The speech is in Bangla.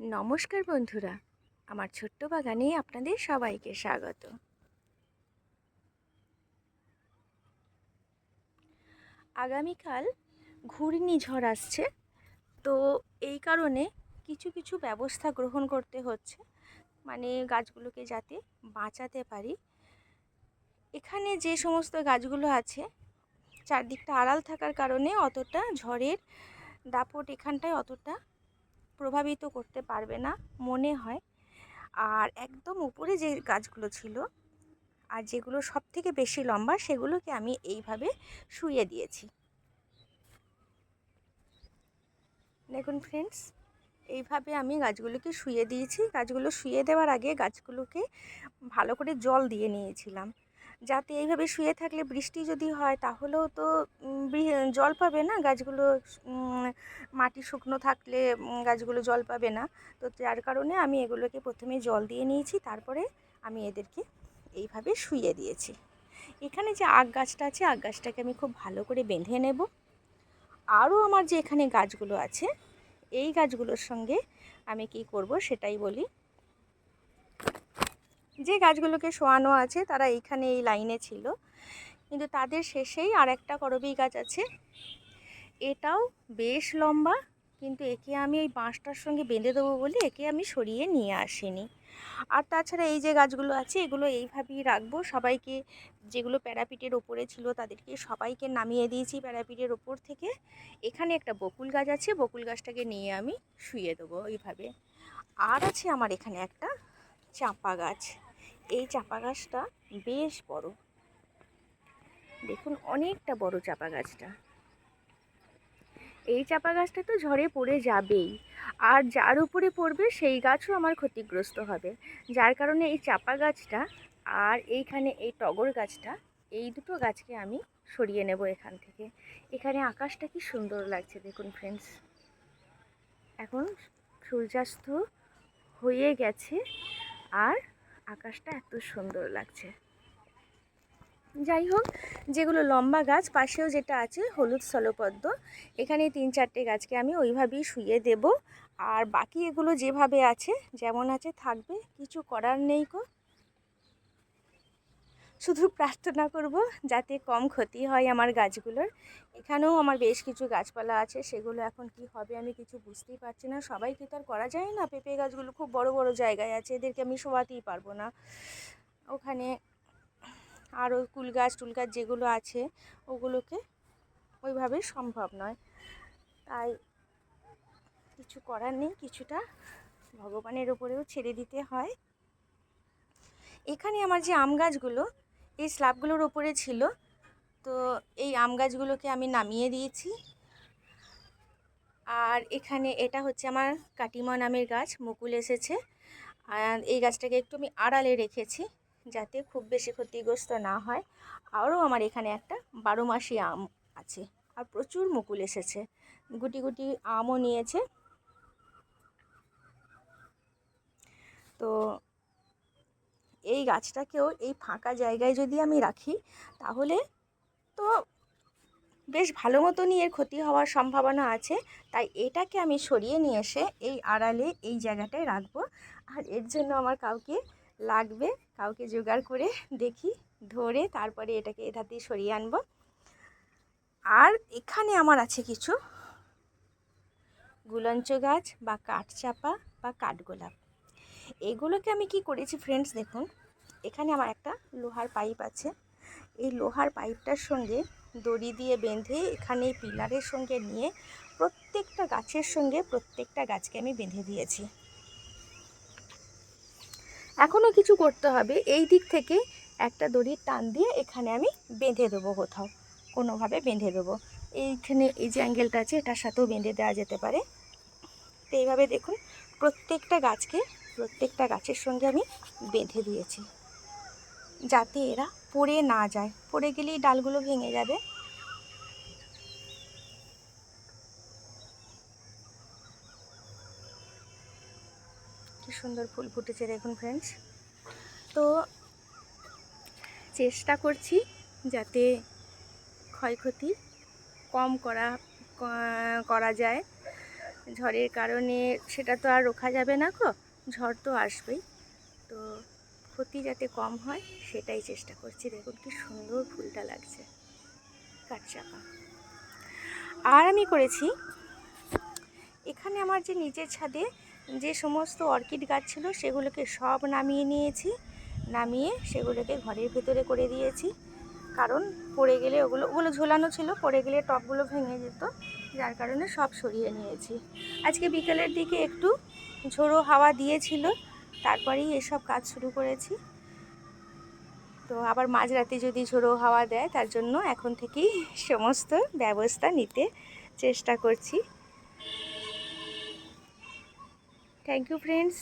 নমস্কার বন্ধুরা, আমার ছোট্ট বাগানে আপনাদের সবাইকে স্বাগত। আগামীকাল ঘূর্ণিঝড় আসছে, তো এই কারণে কিছু কিছু ব্যবস্থা গ্রহণ করতে হচ্ছে মানে গাছগুলোকে যাতে বাঁচাতে পারি। এখানে যে সমস্ত গাছগুলো আছে, চারদিকটা আড়াল থাকার কারণে অতটা ঝড়ের দাপট এখানটায় অতটা প্রভাবিত করতে পারবে না মনে হয়। আর একদম উপরে যে গাছগুলো ছিল আর যেগুলো সব থেকে বেশি লম্বা সেগুলোকে আমি এইভাবে শুয়ে দিয়েছি। দেখুন ফ্রেন্ডস এইভাবে আমি গাছগুলোকে শুয়ে দিয়েছি। গাছগুলো শুয়ে দেওয়ার আগে গাছগুলোকে ভালো করে জল দিয়ে নিয়েছিলাম। যাতে এইভাবে শুয়ে থাকলে বৃষ্টি যদি হয়, তাহলেও তো জল পাবে না? গাছগুলো মাটি শুকনো থাকলে গাছগুলো জল পাবে না। তো যার কারণে আমি এগুলোকে প্রথমে জল দিয়ে নিয়েছি, তারপরে আমি এদেরকে এইভাবে শুয়ে দিয়েছি। এখানে যে আগ গাছটা আছে আগ গাছটাকে আমি খুব ভালো করে বেঁধে নেব। আরও আমার যে এখানে গাছগুলো আছে, এই গাছগুলোর সঙ্গে আমি কি করব সেটাই বলি। যে গাছগুলোকে শোয়ানো আছে তারা এইখানে এই লাইনে ছিল। কিন্তু তাদের শেষেই আর একটা করবি গাছ আছে। এটাও বেশ লম্বা, কিন্তু একে আমি এই বাঁশটার সঙ্গে বেঁধে দেবো বলে একে আমি সরিয়ে নিয়ে আসিনি। আর তাছাড়া এই যে গাছগুলো আছে, এগুলো এইভাবেই রাখব। সবাইকে যেগুলো প্যারাপিটের ওপরে ছিল তাদেরকে সবাইকে নামিয়ে দিয়েছি প্যারাপিটের ওপর থেকে। এখানে একটা বকুল গাছ আছে, বকুল গাছটাকে নিয়ে আমি শুয়ে দেবো এইভাবে। আর আছে আমার এখানে একটা চাঁপা গাছ। এই চাপা গাছটা বেশ বড়। দেখুন, অনেকটা বড় চাপা গাছটা। এই চাপা গাছটা তো ঝড়ে পড়ে যাবেই। আর যার উপরে পড়বে, সেই গাছও আমার ক্ষতিগ্রস্ত হবে। যার কারণে এই চাপা গাছটা আর এইখানে এই টগর গাছটা, এই দুটো গাছকে আমি সরিয়ে নেব এখান থেকে। এখানে আকাশটা কি সুন্দর লাগছে, দেখুন ফ্রেন্ডস এখন সূর্যাস্ত হয়ে গেছে। আর আকাশটা এত সুন্দর লাগছে। যাই হোক, যেগুলো লম্বা গাছ, পাশেও যেটা আছে, হলুদ স্থলপদ্ম, এখানে তিন চারটে গাছকে আমি ওইভাবেই শুয়ে দেব। আর বাকি এগুলো যেভাবে আছে, যেমন আছে থাকবে, কিছু করার নেই কো শুধু প্রার্থনা করব যাতে কম ক্ষতি হয় আমার গাছগুলোর। এখানেও আমার বেশ কিছু গাছপালা আছে, সেগুলো এখন কি হবে আমি কিছু বুঝতেই পারছি না। সবাইকে তো আর করা যায় না? পেঁপে গাছগুলো খুব বড় বড় জায়গায় আছে, এদেরকে আমি শোয়াতেই পারব না। ওখানে আরও কুল গাছ, টুল গাছ যেগুলো আছে, ওগুলোকে ওইভাবে সম্ভব নয়। তাই কিছু করার নেই, কিছুটা ভগবানের ওপরেও ছেড়ে দিতে হয়। এখানে আমার যে আম গাছগুলো এই স্ল্যাবগুলোর ওপরে ছিল। তো এই আম গাছগুলোকে আমি নামিয়ে দিয়েছি। আর এখানে এটা হচ্ছে আমার কাটিমা নামের গাছ, মুকুল এসেছে। আর এই গাছটাকে একটু আমি আড়ালে রেখেছি যাতে খুব বেশি ক্ষতিগ্রস্ত না হয়। আরও আমার এখানে একটা বারো মাসি আম আছে আর প্রচুর মুকুল এসেছে। গুটি গুটি আমও নিয়েছে। তো এই গাছটাকেও এই ফাঁকা জায়গায় যদি আমি রাখি, তাহলে তো বেশ ভালো মতনই এর ক্ষতি হওয়ার সম্ভাবনা আছে। তাই এটাকে আমি সরিয়ে নিয়ে এসে এই আড়ালে এই জায়গাটায় রাখব। আর এর জন্য আমার কাউকে লাগবে, কাউকে জোগাড় করে দেখি, ধরে তারপরে এটাকে এটাতেই সরিয়ে আনব। আর এখানে আমার আছে কিছু গুলঞ্চ গাছ বা কাঠচাপা বা কাঠগোলাপ। এগুলোকে আমি কি করেছি ফ্রেন্ডস দেখুন, এখানে আমার একটা লোহার পাইপ আছে। এই লোহার পাইপটার সঙ্গে দড়ি দিয়ে বেঁধে এখানে পিলারের সঙ্গে নিয়ে প্রত্যেকটা গাছের সঙ্গে প্রত্যেকটা গাছকে আমি বেঁধে দিয়েছি। এখনও কিছু করতে হবে। এই দিক থেকে একটা দড়ির টান দিয়ে এখানে আমি বেঁধে দেবো কোথাও, কোনোভাবে বেঁধে দেবো। এইখানে এই যে অ্যাঙ্গেলটা আছে, এটার সাথেও বেঁধে দেওয়া যেতে পারে। তো এইভাবে দেখুন, প্রত্যেকটা গাছকে প্রত্যেকটা গাছের সঙ্গে আমি বেঁধে দিয়েছি। যাতে এরা পড়ে না যায়। পড়ে গেলেই ডালগুলো ভেঙে যাবে। কি সুন্দর ফুল ফুটেছে দেখুন ফ্রেন্ডস তো চেষ্টা করছি যাতে ক্ষয়ক্ষতি কম করা করা যায়। ঝড়ের কারণে সেটা তো আর রোখা যাবে না গো। ঝড় তো আসবেই। তো ক্ষতি যাতে কম হয়, সেটাই চেষ্টা করছি। দেখুন কি সুন্দর ফুলটা লাগছে। কাঠচাপা আর আমি করেছি, এখানে আমার যে নিচের ছাদে যে সমস্ত অর্কিড গাছ ছিল, সেগুলোকে সব নামিয়ে নিয়েছি। নামিয়ে সেগুলোকে ঘরের ভেতরে করে দিয়েছি। কারণ পড়ে গেলে ওগুলো ওগুলো ঝোলানো ছিল, পড়ে গেলে টপগুলো ভেঙে যেত। যার কারণে সব সরিয়ে নিয়েছি। আজকে বিকেলের দিকে একটু ঝোড়ো হাওয়া দিয়েছিল, তারপরেই এসব কাজ শুরু করেছি। তো আবার মাঝরাতে যদি ঝোড়ো হাওয়া দেয়, তার জন্য এখন থেকেই সমস্ত ব্যবস্থা নিতে চেষ্টা করছি। Thank you friends